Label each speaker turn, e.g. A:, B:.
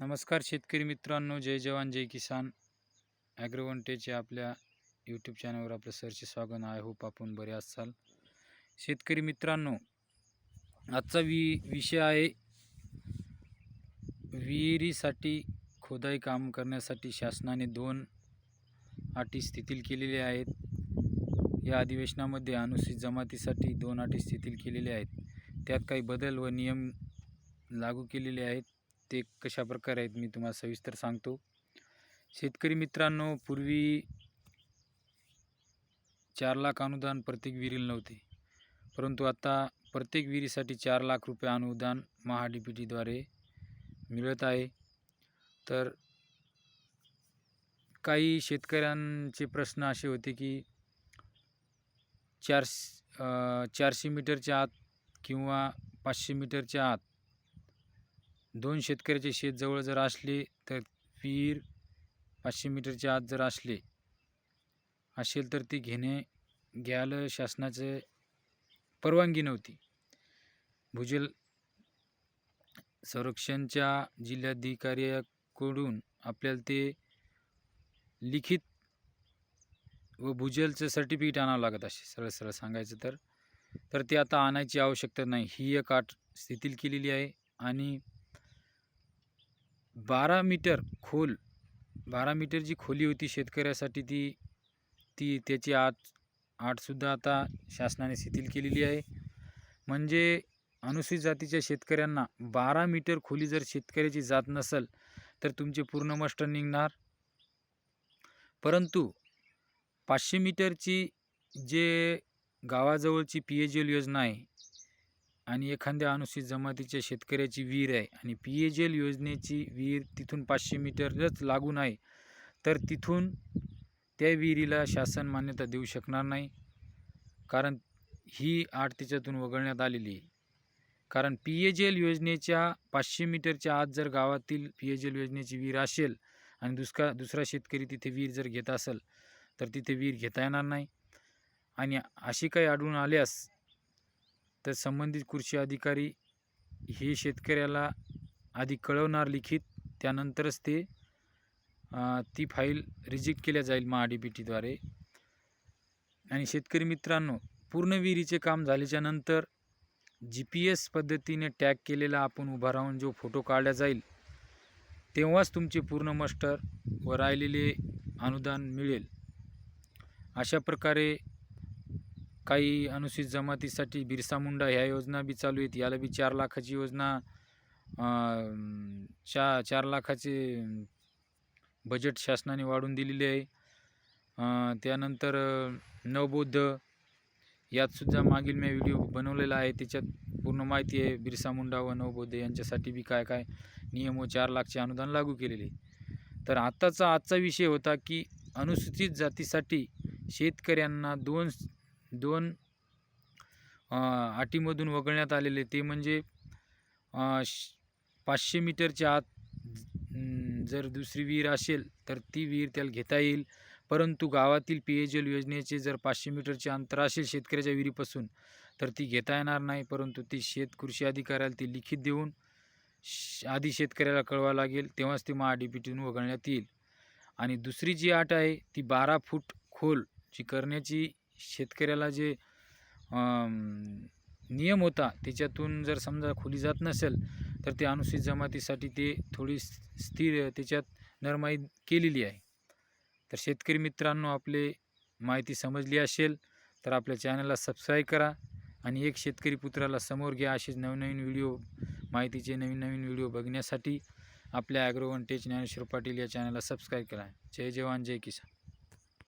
A: नमस्कार शेतकरी मित्रांनो जय जवान जय किसान. ॲग्रोवंटेचे आपल्या यूट्यूब चॅनलवर आपलं सरचे स्वागत. आय होप आपण बरे असाल. शेतकरी मित्रांनो आजचा वि विषय आहे विहिरीसाठी खोदाई काम करण्यासाठी शासनाने दोन अटी स्थितील केलेल्या आहेत. या अधिवेशनामध्ये अनुसूचित जमातीसाठी दोन अटी स्थितील केलेल्या आहेत. त्यात काही बदल व नियम लागू केलेले आहेत. ते कशा प्रकारे आहेत मी तुम्हाला सविस्तर सांगतो. शेतकरी मित्रांनो पूर्वी चार लाख अनुदान प्रत्येक विहिरीला नव्हते. परंतु आता प्रत्येक विहिरीसाठी चार लाख रुपये अनुदान महा डी पी टीद्वारे मिळत आहे. तर काही शेतकऱ्यांचे प्रश्न असे होते की चार चारशे मीटरच्या आत किंवा पाचशे मीटरच्या आत दोन शेतकऱ्याचे शेत जवळ जर असले तर विहीर पाचशे मीटरच्या आत जर असले असेल तर ती घेणे घ्यायला शासनाचे परवानगी नव्हती. भूजल संरक्षणच्या जिल्हाधिकाऱ्याकडून आपल्याला ते लिखित व भूजलचं सर्टिफिकेट आणावं लागत असे. सरळ सरळ सांगायचं तर तर ते आता आणायची आवश्यकता नाही. ही एक आठ स्थितील केलेली आहे आणि बारा मीटर खोल बारा मीटर जी खोली होती शेतकऱ्यासाठी ती ती त्याची आत आठसुद्धा आता शासनाने शिथिल केलेली आहे. म्हणजे अनुसूचित जातीच्या शेतकऱ्यांना बारा मीटर खोली जर शेतकऱ्याची जात नसेल तर तुमचे पूर्ण मष्ट निघणार. परंतु पाचशे मीटरची जे गावाजवळची पी एच एल योजना आहे आणि एखाद्या अनुसूचित जमातीच्या शेतकऱ्याची विहीर आहे आणि पी एच एल योजनेची विहीर तिथून पाचशे मीटरच लागून आहे तर तिथून त्या विहिरीला शासन मान्यता देऊ शकणार नाही कारण ही आठ त्याच्यातून वगळण्यात आलेली आहे. कारण पी एच एल योजनेच्या पाचशे मीटरच्या आत जर गावातील पी एच एल योजनेची विहीर असेल आणि दुसरा दुसरा शेतकरी तिथे विहीर जर घेत असेल तर तिथे विहीर घेता येणार नाही. आणि अशी काही आढळून आल्यास तर संबंधित कृषी अधिकारी हे शेतकऱ्याला आधी कळवणार लिखित त्यानंतरच ते ती फाईल रिजेक्ट केल्या जाईल महा डी बी टीद्वारे आणि शेतकरी मित्रांनो पूर्ण विहिरीचे काम झाल्याच्यानंतर जी पी एस पद्धतीने टॅग केलेला आपण उभा राहून जो फोटो काढला जाईल तेव्हाच तुमचे पूर्ण मस्टर व राहिलेले अनुदान मिळेल. अशा प्रकारे काही अनुसूचित जमातीसाठी बिरसा मुंडा ह्या योजना बी चालू आहेत. याला बी चार लाखाची योजना चा चार लाखाचे बजेट शासनाने वाढून दिलेले आहे. त्यानंतर नवबौद्ध यातसुद्धा मागील मी व्हिडिओ बनवलेला आहे. त्याच्यात पूर्ण माहिती आहे. बिरसा मुंडा व नवबौद्ध यांच्यासाठी बी काय काय नियम व चार लाखचे अनुदान लागू केलेले तर आत्ताचा आजचा विषय होता की अनुसूचित जातीसाठी शेतकऱ्यांना दोन दोन अटीमधून वगळण्यात आलेले ते म्हणजे पाचशे मीटरच्या आत जर दुसरी विहीर असेल तर ती विहीर त्याला घेता येईल. परंतु गावातील पी एल योजनेचे जर पाचशे मीटरचे अंतर असेल शेतकऱ्याच्या विहिरीपासून तर ती घेता येणार नाही. परंतु ती शेत कृषी अधिकाऱ्याला ती लिखित देऊन आधी शेतकऱ्याला कळवा लागेल तेव्हाच ती महाडीपीटीतून वगळण्यात येईल. आणि दुसरी जी आट आहे ती बारा फूट खोल जी करण्याची शेतकऱ्याला जे नियम होता त्याच्यातून जर समजा खोली जात नसेल तर ते अनुसूचित जमातीसाठी ते थोडी स्थिर त्याच्यात नरमाई केलेली आहे. तर शेतकरी मित्रांनो आपले माहिती समजली असेल तर आपल्या चॅनलला सबस्क्राईब करा आणि एक शेतकरी पुत्राला समोर घ्या असेच नवनवीन व्हिडिओ माहितीचे नवीन नवीन व्हिडिओ बघण्यासाठी आपल्या ॲग्रोवन टेच ज्ञानेश्वर पाटील या चॅनलला सबस्क्राईब करा. जय जवान जय किसान.